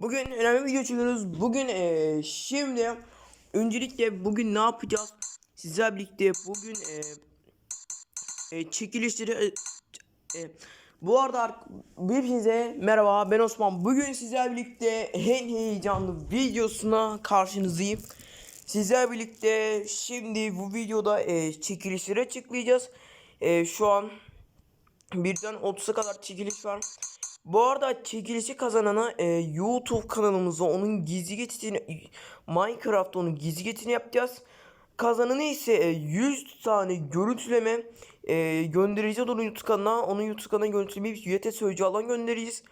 Bugün önemli bir video çekiyoruz. Bugün eee, şimdi öncelikle bugün ne yapacağız? Sizlerle birlikte bugün eee, eee, çekilişleri eee, bu arada ar- hepinize merhaba ben Osman. Bugün sizlerle birlikte en heyecanlı videosuna karşınızdayım. Sizlerle birlikte şimdi bu videoda eee çekilişleri açıklayacağız. Eee, şu an birden 30'a kadar çekiliş var. Bu arada çekilişi kazanana e, YouTube kanalımıza onun gizli geçitini Minecraft onun gizli geçitini yapacağız. Kazananı ise e, 100 tane görüntüleme e, göndereceğiz onun YouTube kanalına. Onun YouTube kanalına görüntülemeyi YT Sözcü alan göndereceğiz.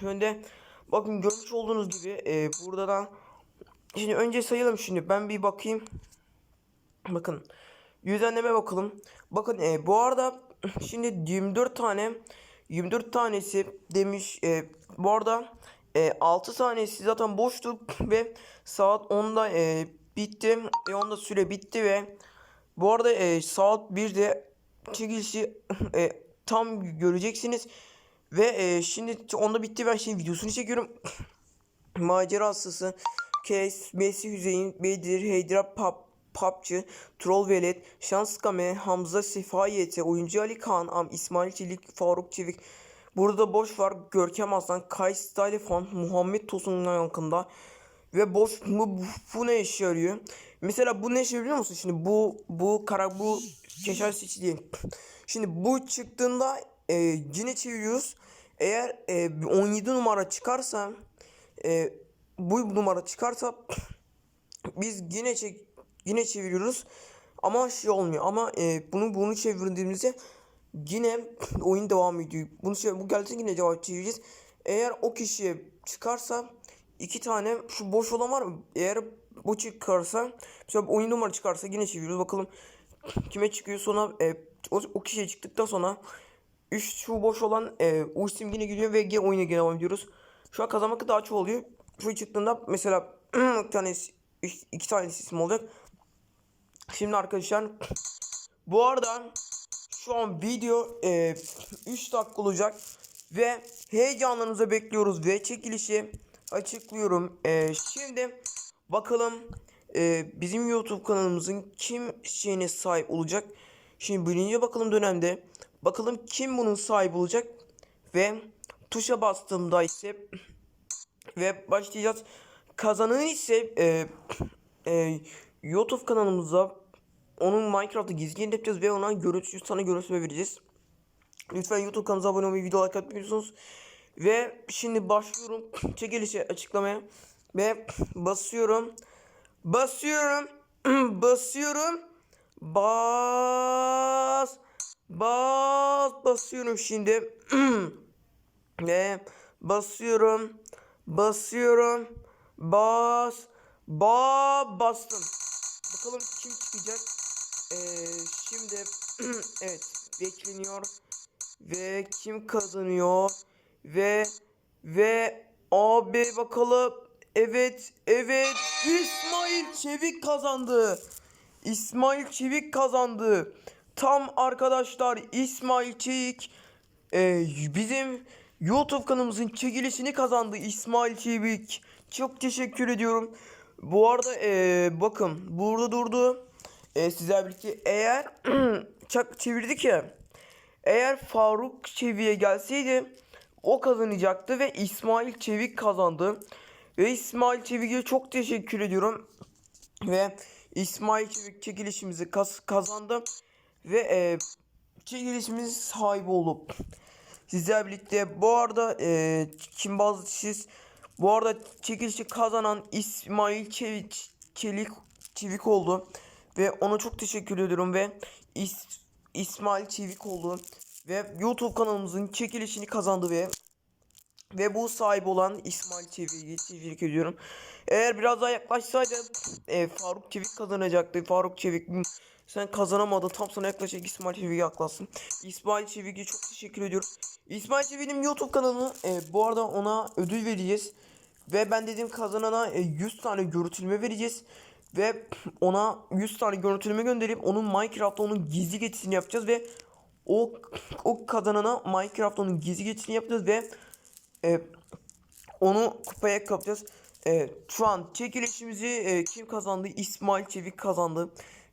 Şöyle bakın görmüş olduğunuz gibi e, burada da şimdi önce sayalım şimdi ben bir bakayım. Bakın düzenleme bakalım. Bakın e, bu arada şimdi 24 tane 24 tanesi demiş e, bu arada e, 6 tanesi zaten boştu ve saat 10'da e, bitti ve onda süre bitti ve bu arada e, saat 1'de çekilişi e, tam göreceksiniz ve e, şimdi onda bitti. Ben şimdi videosunu çekiyorum. Macera hastası Case, Messi Hüseyin, Bedir, Heydra Pap, Papçı, Troll Velet, Şans Kame, Hamza Sefayete, Oyuncu Ali Kaan, Am, İsmail Çelik, Faruk Çevik. Burada boş var. Görkem Aslan, Kays Telefon, Muhammed Tosun'un yakında. Ve boş bu, bu, ne işe yarıyor? Mesela bu ne işe biliyor musun? Şimdi bu bu kara bu keşan seçili. Şimdi bu çıktığında e, yine çeviriyoruz. Eğer e, 17 numara çıkarsa e, bu numara çıkarsa biz yine çek yine çeviriyoruz ama şey olmuyor ama e, bunu bunu çevirdiğimizde yine oyun devam ediyor. Bunu şey, bu gelsin yine cevap çevireceğiz. Eğer o kişiye çıkarsa iki tane şu boş olan var mı? Eğer bu çıkarsa mesela oyun numara çıkarsa yine çeviriyoruz. Bakalım kime çıkıyor sonra e, o, o kişiye çıktıktan sonra 3 şu boş olan e, o isim yine geliyor ve yine oyuna gene devam ediyoruz. Şu an kazanmak daha çok oluyor. Şu çıktığında mesela bir tanesi üç- iki tane isim olacak. Şimdi arkadaşlar bu arada şu an video e, 3 dakika olacak ve heyecanlarınızı bekliyoruz ve çekilişi açıklıyorum. E, şimdi bakalım e, bizim YouTube kanalımızın kim şeyine sahip olacak. Şimdi birinci bakalım dönemde bakalım kim bunun sahibi olacak ve tuşa bastığımda ise ve başlayacağız. Kazananı ise e, e, YouTube kanalımıza onun Minecraft'ı gizli yapacağız ve ona görüntü sana görüntü vereceğiz. Lütfen YouTube kanalımıza abone olmayı, video like atmayı unutmayınız. Ve şimdi başlıyorum çekilişi açıklamaya ve basıyorum. Basıyorum. basıyorum. Bas. Bas. Basıyorum şimdi. Ve basıyorum. Basıyorum. Bas. Ba bastım. Bakalım kim çıkacak. Ee, şimdi evet bekleniyor. Ve kim kazanıyor? Ve ve abi bakalım. Evet evet İsmail Çevik kazandı. İsmail Çevik kazandı. Tam arkadaşlar İsmail Çevik e, bizim YouTube kanalımızın çekilişini kazandı İsmail Çevik. Çok teşekkür ediyorum. Bu arada e, bakın burada durdu. E, sizler birlikte eğer çak çevirdik ya. Eğer Faruk Çevik'e gelseydi o kazanacaktı ve İsmail Çevik kazandı. Ve İsmail Çevik'e çok teşekkür ediyorum. Ve İsmail Çevik çekilişimizi kaz- kazandı. Ve e, çekilişimiz sahibi oldu. Sizlerle birlikte bu arada e, kim bazı siz bu arada çekilişi kazanan İsmail Çevik Çelik Çevik oldu ve ona çok teşekkür ediyorum ve İs, İsmail Çevik oldu ve YouTube kanalımızın çekilişini kazandı ve ve bu sahibi olan İsmail Çevik'i tebrik ediyorum. Eğer biraz daha yaklaşsaydı e, Faruk Çevik kazanacaktı. Faruk Çevik "Hmm, sen kazanamadın tam sana yaklaşacak İsmail Çevik'e yaklaşsın. İsmail Çevik'e çok teşekkür ediyorum. İsmail Çevik'in YouTube kanalı e, bu arada ona ödül vereceğiz. Ve ben dedim kazanana e, 100 tane görüntüleme vereceğiz. Ve ona 100 tane görüntüleme gönderip onun Minecraft'ta onun gizli geçişini yapacağız ve o o kazanana Minecraft'ta onun gizli geçişini yapacağız ve e, onu kupaya kapacağız. E, şu an çekilişimizi e, kim kazandı? İsmail Çevik kazandı.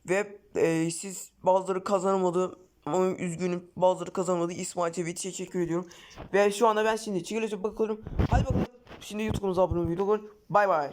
Ve e, siz bazıları kazanamadı. Ama üzgünüm bazıları kazanamadı. İsmail Çevik'e teşekkür ediyorum. Ve şu anda ben şimdi çekilişe bakalım. Hadi bakalım. Şimdi YouTube'umuza abone olmayı unutmayın. Bay bay.